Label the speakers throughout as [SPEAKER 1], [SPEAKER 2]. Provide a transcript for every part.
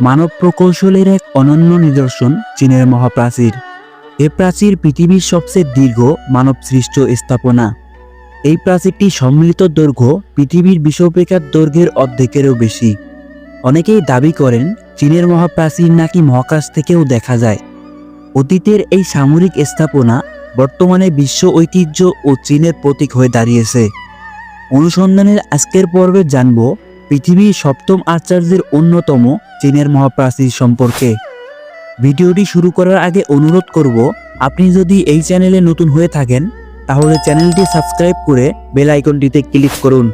[SPEAKER 1] মানব প্রকৌশলের এক অনন্য নিদর্শন চীনের মহাপ্রাচীর। এ প্রাচীর পৃথিবীর সবচেয়ে দীর্ঘ মানব সৃষ্ট স্থাপনা। এই প্রাচীরটি সম্মিলিত দৈর্ঘ্য পৃথিবীর বিষুবরেখার দৈর্ঘ্যের অর্ধেকেরও বেশি। অনেকেই দাবি করেন চীনের মহাপ্রাচীর নাকি মহাকাশ থেকেও দেখা যায়। অতীতের এই সামরিক স্থাপনা বর্তমানে বিশ্ব ঐতিহ্য ও চীনের প্রতীক হয়ে দাঁড়িয়েছে। অনুসন্ধানের আজকের পর্বে জানব পৃথিবীর সপ্তম আচার্যের অন্যতম চীনের মহাপ্রাচীর সম্পর্কে। ভিডিওটি শুরু করার আগে অনুরোধ করব, আপনি যদি এই চ্যানেলে নতুন হয়ে থাকেন, তাহলে চ্যানেলটি সাবস্ক্রাইব করে বেল আইকনটিতে ক্লিক করুন।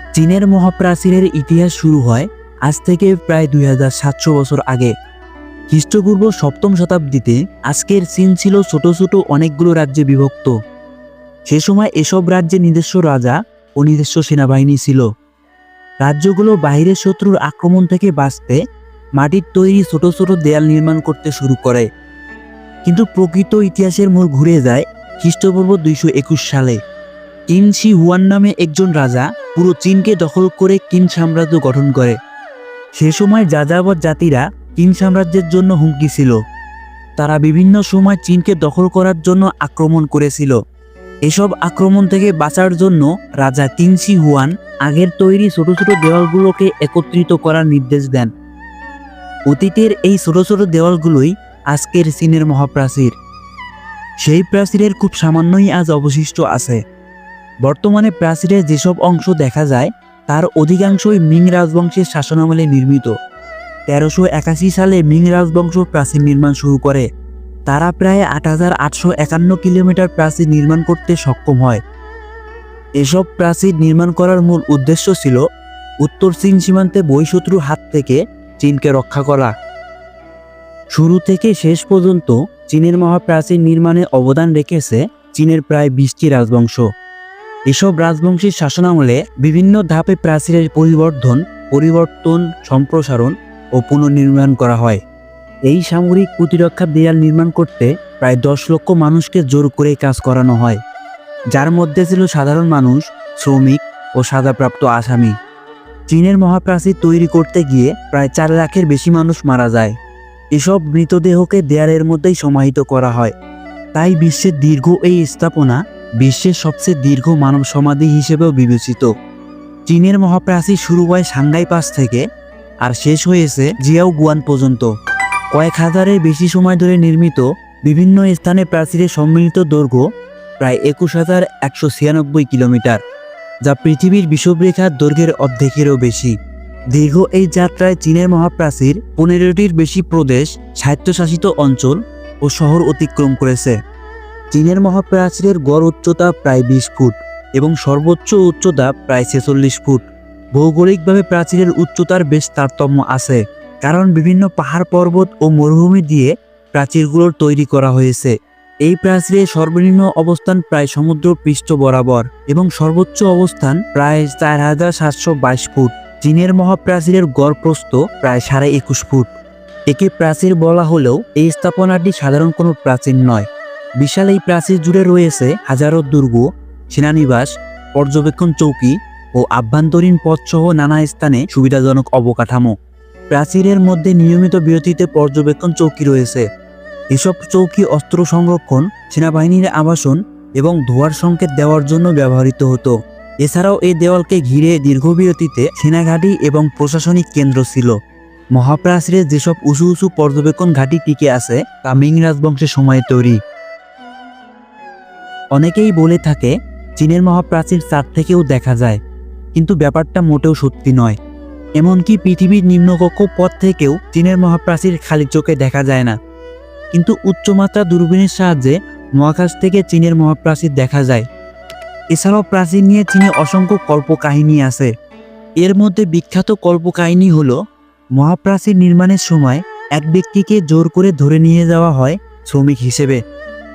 [SPEAKER 1] চীনের মহাপ্রাচীরের ইতিহাস শুরু হয় আজ থেকে প্রায় দুই হাজার সাতশো বছর আগে। খ্রিস্টপূর্ব সপ্তম শতাব্দীতে আজকের চীন ছিল ছোট ছোট অনেকগুলো রাজ্যে বিভক্ত। সে সময় এসব রাজ্যে নিজস্ব রাজা ও নিজস্ব সেনাবাহিনী ছিল। রাজ্যগুলো বাইরের শত্রুর আক্রমণ থেকে বাঁচতে মাটির তৈরি ছোট ছোট দেয়াল নির্মাণ করতে শুরু করে। কিন্তু প্রকৃত ইতিহাসের মোড় ঘুরে যায় খ্রিস্টপূর্ব দুইশো একুশ সালে। কিন শি হুয়ান নামে একজন রাজা পুরো চীনকে দখল করে কিন সাম্রাজ্য গঠন করে। সে সময় যাযাবর জাতিরা চীন সাম্রাজ্যের জন্য হুমকি ছিল। তারা বিভিন্ন সময় চীনকে দখল করার জন্য আক্রমণ করেছিল। এসব আক্রমণ থেকে বাঁচার জন্য রাজা কিনসি হুয়ান আগের তৈরি ছোট ছোট দেওয়ালগুলোকে একত্রিত করার নির্দেশ দেন। অতীতের এই ছোট ছোট দেওয়ালগুলোই আজকের চীনের মহাপ্রাচীর। সেই প্রাচীরের খুব সামান্যই আজ অবশিষ্ট আছে। বর্তমানে প্রাচীরের যেসব অংশ দেখা যায়, তার অধিকাংশই মিং রাজবংশের শাসনামলে নির্মিত। তেরোশো একাশি সালে মিং রাজবংশ প্রাচীর নির্মাণ শুরু করে। তারা প্রায় আট হাজার আটশো একান্ন কিলোমিটার প্রাচীর নির্মাণ করতে সক্ষম হয়। এসব প্রাচীর নির্মাণ করার মূল উদ্দেশ্য ছিল উত্তর চীন সীমান্তে বহিঃশত্রুর হাত থেকে চীনকে রক্ষা করা। শুরু থেকে শেষ পর্যন্ত চীনের মহাপ্রাচীর নির্মাণে অবদান রেখেছে চীনের প্রায় বিশটি রাজবংশ। এসব রাজবংশের শাসনামলে বিভিন্ন ধাপে প্রাচীরের পরিবর্ধন, পরিবর্তন, সম্প্রসারণ ও পুনর্নির্মাণ করা হয়। এই সামরিক প্রতিরক্ষা দেয়াল নির্মাণ করতে প্রায় দশ লক্ষ মানুষকে জোর করে কাজ করানো হয়, যার মধ্যে ছিল সাধারণ মানুষ, শ্রমিক ও সাজাপ্রাপ্ত আসামি। চীনের মহাপ্রাচীর তৈরি করতে গিয়ে প্রায় চার লাখের বেশি মানুষ মারা যায়। এসব মৃতদেহকে দেয়ালের মধ্যেই সমাহিত করা হয়। তাই বিশ্বের দীর্ঘ এই স্থাপনা বিশ্বের সবচেয়ে দীর্ঘ মানব সমাধি হিসেবেও বিবেচিত। চীনের মহাপ্রাচীর শুরু হয় সাংঘাই পাস থেকে আর শেষ হয়েছে জিয়াও গুয়ান পর্যন্ত। কয়েক হাজারের বেশি সময় ধরে নির্মিত বিভিন্ন স্থানে প্রাচীরের সম্মিলিত দৈর্ঘ্য প্রায় একুশ হাজার একশো ছিয়ানব্বই কিলোমিটার, যা পৃথিবীর বিষুবরেখার দৈর্ঘ্যের অর্ধেকেরও বেশি। দীর্ঘ এই যাত্রায় চীনের মহাপ্রাচীর পনেরোটির বেশি প্রদেশ স্বায়ত্তশাসিত অঞ্চল ও শহর অতিক্রম করেছে। চীনের মহাপ্রাচীরের গড় উচ্চতা প্রায় বিশ ফুট এবং সর্বোচ্চ উচ্চতা প্রায় ছেচল্লিশ ফুট। ভৌগোলিকভাবে প্রাচীরের উচ্চতার বেশ তারতম্য আছে। কারণ বিভিন্ন পাহাড় পর্বত ও মরুভূমি দিয়ে প্রাচীরগুলোর তৈরি করা হয়েছে। এই প্রাচীরের সর্বনিম্ন অবস্থান প্রায় সমুদ্র পৃষ্ঠ বরাবর এবং সর্বোচ্চ অবস্থান প্রায় চার হাজার সাতশো বাইশ ফুট। চীনের মহাপ্রাচীরের গড় প্রস্থ প্রায় সাড়ে একুশ ফুট। একে প্রাচীর বলা হলেও এই স্থাপনাটি সাধারণ কোনো প্রাচীর নয়। বিশাল এই প্রাচীর জুড়ে রয়েছে হাজারো দুর্গ, সেনানিবাস, পর্যবেক্ষণ চৌকি ও আভ্যন্তরীণ পথসহ নানা স্থানে সুবিধাজনক অবকাঠামো। প্রাচীরের মধ্যে নিয়মিত বিরতিতে পর্যবেক্ষণ চৌকি রয়েছে। এসব চৌকি অস্ত্র সংরক্ষণ, সেনাবাহিনীর আবাসন এবং ধোয়ার সংকেত দেওয়ার জন্য ব্যবহৃত হতো। এছাড়াও এই দেওয়ালকে ঘিরে দীর্ঘবিরতিতে সেনাঘাঁটি এবং প্রশাসনিক কেন্দ্র ছিল। মহাপ্রাচীরের যেসব উঁচু উঁচু পর্যবেক্ষণ ঘাঁটি টিকে আছে, তা মিং রাজবংশের সময়ে তৈরি। অনেকেই বলে থাকে, চীনের মহাপ্রাচীর চার থেকেও দেখা যায়, কিন্তু ব্যাপারটা মোটেও সত্যি নয়। এমনকি পৃথিবীর নিম্নকক্ষ পথ থেকেও চীনের মহাপ্রাচীর খালি চোখে দেখা যায় না। কিন্তু উচ্চমাত্রা দূরবীনের সাহায্যে মহাকাশ থেকে চীনের মহাপ্রাচীর দেখা যায়। এছাড়াও প্রাচীর নিয়ে চীনে অসংখ্য কল্পকাহিনী আছে। এর মধ্যে বিখ্যাত কল্পকাহিনী হল, মহাপ্রাচীর নির্মাণের সময় এক ব্যক্তিকে জোর করে ধরে নিয়ে যাওয়া হয় শ্রমিক হিসেবে।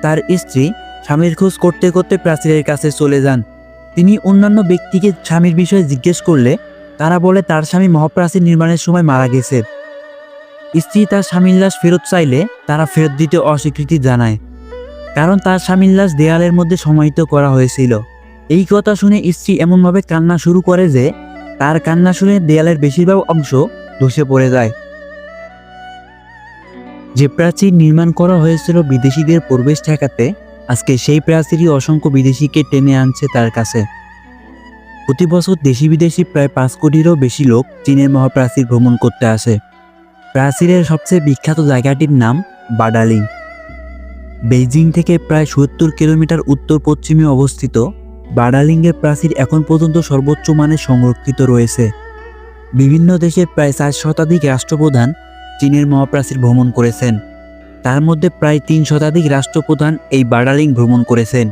[SPEAKER 1] তার স্ত্রী স্বামীর খোঁজ করতে করতে প্রাচীরের কাছে চলে যান। তিনি অন্যান্য ব্যক্তিকে স্বামীর বিষয়ে জিজ্ঞেস করলে তারা বলে, তার স্বামী মহাপ্রাচীর নির্মাণের সময় মারা গেছে। স্ত্রী তার স্বামীর লাশ ফেরত চাইলে তারা ফেরত দিতে অস্বীকৃতি জানায়। কারণ তার স্বামীর লাশ দেয়ালের মধ্যে সমাহিত করা হয়েছিল। এই কথা শুনে স্ত্রী এমনভাবে কান্না শুরু করে যে, তার কান্না শুনে দেয়ালের বেশিরভাগ অংশ ধসে পড়ে যায়। যে প্রাচীর নির্মাণ করা হয়েছিল বিদেশিদের প্রবেশ ঠেকাতে, আজকে সেই প্রাচীরই অসংখ্য বিদেশিকে টেনে আনছে তার কাছে। প্রতি বছর দেশি বিদেশি প্রায় পাঁচ কোটিরও বেশি লোক চীনের মহাপ্রাচীর ভ্রমণ করতে আসে। প্রাচীরের সবচেয়ে বিখ্যাত জায়গাটির নাম বাডালিং। বেইজিং থেকে প্রায় সত্তর কিলোমিটার উত্তর পশ্চিমে অবস্থিত, বাডালিংয়ের প্রাচীর এখন পর্যন্ত সর্বোচ্চ মানে সংরক্ষিত রয়েছে। বিভিন্ন দেশের প্রায় চার শতাধিক রাষ্ট্রপ্রধান চীনের মহাপ্রাচীর ভ্রমণ করেছেন। তার মধ্যে প্রায় তিন শতাধিক রাষ্ট্রপ্রধান এই বাডালিং ভ্রমণ করেছেন।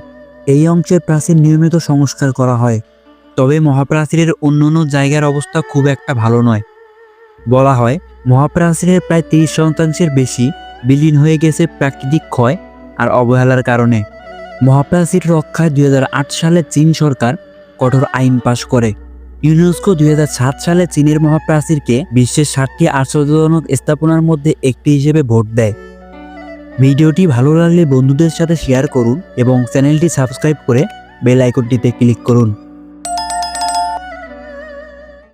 [SPEAKER 1] এই অংশের প্রাচীর নিয়মিত সংস্কার করা হয়। তবে মহাপ্রাচীরের অন্যান্য জায়গার অবস্থা খুব একটা ভালো নয়। বলা হয়, মহাপ্রাচীরের প্রায় তিরিশ শতাংশের বেশি বিলীন হয়ে গেছে প্রাকৃতিক ক্ষয় আর অবহেলার কারণে। মহাপ্রাচীর রক্ষায় দুই হাজার আট সালে চীন সরকার কঠোর আইন পাশ করে। ইউনেস্কো দুই হাজার সাত সালে চীনের মহাপ্রাচীরকে বিশ্বের ষাটটি আশ্চর্যজনক স্থাপনার মধ্যে একটি হিসেবে ভোট দেয়। ভিডিওটি ভালো লাগলে বন্ধুদের সাথে শেয়ার করুন এবং চ্যানেলটি সাবস্ক্রাইব করে বেল আইকনটিতে ক্লিক করুন।